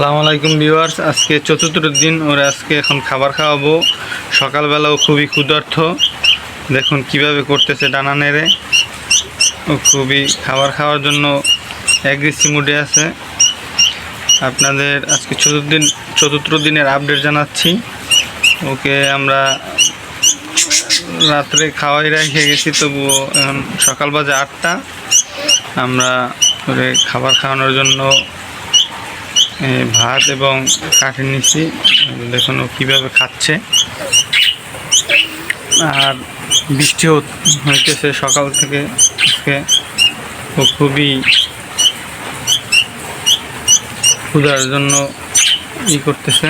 সালামু আলাইকুম ভিউয়ার্স। আজকে চতুর্থ দিন, ওরা আজকে এখন খাবার খাওয়াবো। সকালবেলাও খুবই ক্ষুধার্থ। দেখুন কীভাবে করতেছে ডানা নেড়ে। ও খুবই খাবার খাওয়ার জন্য অ্যাগ্রেসিভ মুডে আছে। আপনাদের আজকে চতুর্থ দিন, চতুর্থ দিনের আপডেট জানাচ্ছি। ওকে আমরা রাত্রে খাওয়াই রেখে গেছি, তবুও এখন সকাল বাজে আটটা। আমরা ওরে খাবার খাওয়ানোর জন্য ভাত এবং কাঠি নিচ্ছি দেখুন ও কীভাবে খাচ্ছে। আর বৃষ্টিও হইতেছে সকাল থেকে। আজকে ও খুবই ক্ষুধার জন্য ই করতেছে।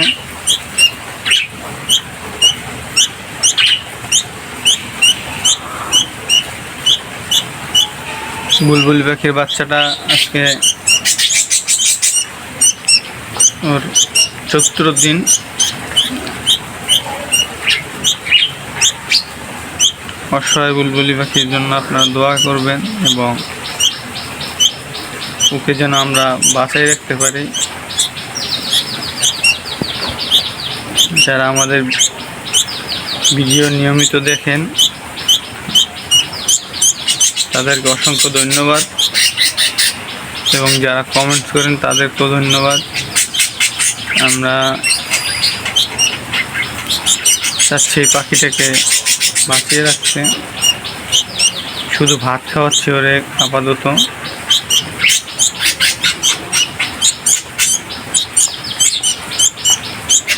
বুলবুল পাখির বাচ্চাটা আজকে চতুর্থ দিন অসহায় বুলবুলি পাখির জন্য আপনারা দোয়া করবেন এবং ওকে যেন আমরা বাঁচাই রাখতে পারি। যারা আমাদের ভিডিও নিয়মিত দেখেন, তাদেরকে অসংখ্য ধন্যবাদ। এবং যারা কমেন্ট করেন, তাদেরকেও ধন্যবাদ। আমরা চাচ্ছি পাখিটাকে বাঁচিয়ে রাখতে শুধু ভাত খাওয়াচ্ছি ওরে আপাতত।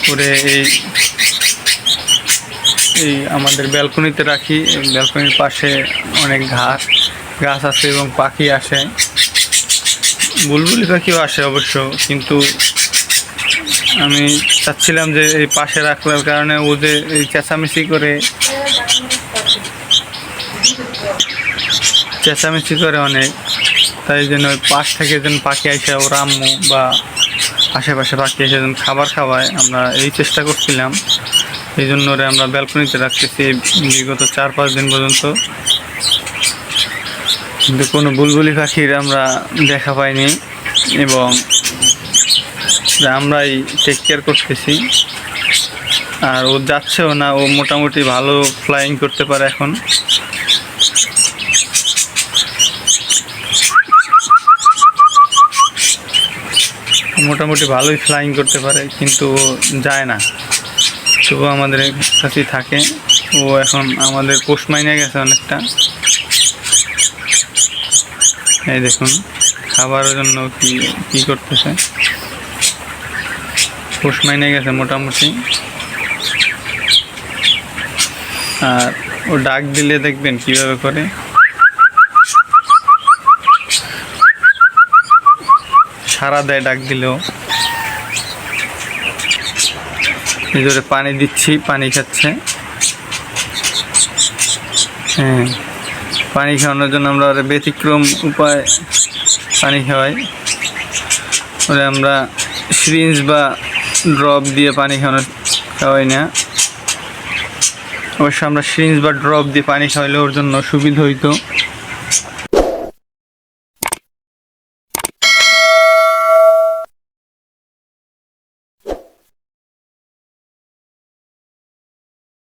করে এই এই আমাদের ব্যালকনিতে রাখি। ব্যালকনির পাশে অনেক ঘাস, গাছ আছে এবং পাখি আসে। বুলবুলি পাখিও আসে অবশ্য, কিন্তু আমি চাচ্ছিলাম যে এই পাশে রাখবার কারণে ও যে এই চেঁচামেচি করে চেঁচামেচি করে অনেক। তাই জন্য ওই পাশ থেকে যেন পাখি আসে ওর আম্মু বা আশেপাশে পাখি এসে যেন খাবার খাওয়ায়, আমরা এই চেষ্টা করছিলাম। এই জন্য ওরে আমরা ব্যালকনিতে রাখতেছি বিগত চার, পাঁচ দিন পর্যন্ত। কিন্তু কোনো বুলবুলি পাখির আমরা দেখা পাইনি এবং আমরাই টেক কেয়ার করতেছি। আর ও যাচ্ছেও না, ও মোটামুটি ভালো ফ্লাইং করতে পারে এখন। মোটামুটি ভালোই ফ্লাইং করতে পারে, কিন্তু ও যায় না। তবু আমাদের কাছেই থাকে। ও এখন আমাদের পোষ মাইনে গেছে অনেকটা। এই দেখুন, খাবারের জন্য কি কি করতেছে। পোষ মাইনে গেছে মোটামুটি। আর ও ডাক দিলে দেখবেন কীভাবে করে। সারা দেয় ডাক দিলেও। ভিতরে পানি দিচ্ছি, পানি খাচ্ছে। হ্যাঁ পানি খাওয়ানোর জন্য আমরা ওরা ব্যতিক্রম উপায় পানি খাওয়াই। ওরা আমরা সিরিঞ্জ বা ড্রপ দিয়ে পানি খাওয়ানো খাওয়াই না। অবশ্য আমরা সিরিঞ্জ বা ড্রপ দিয়ে পানি খাওয়াইলে ওর জন্য সুবিধা হইতো।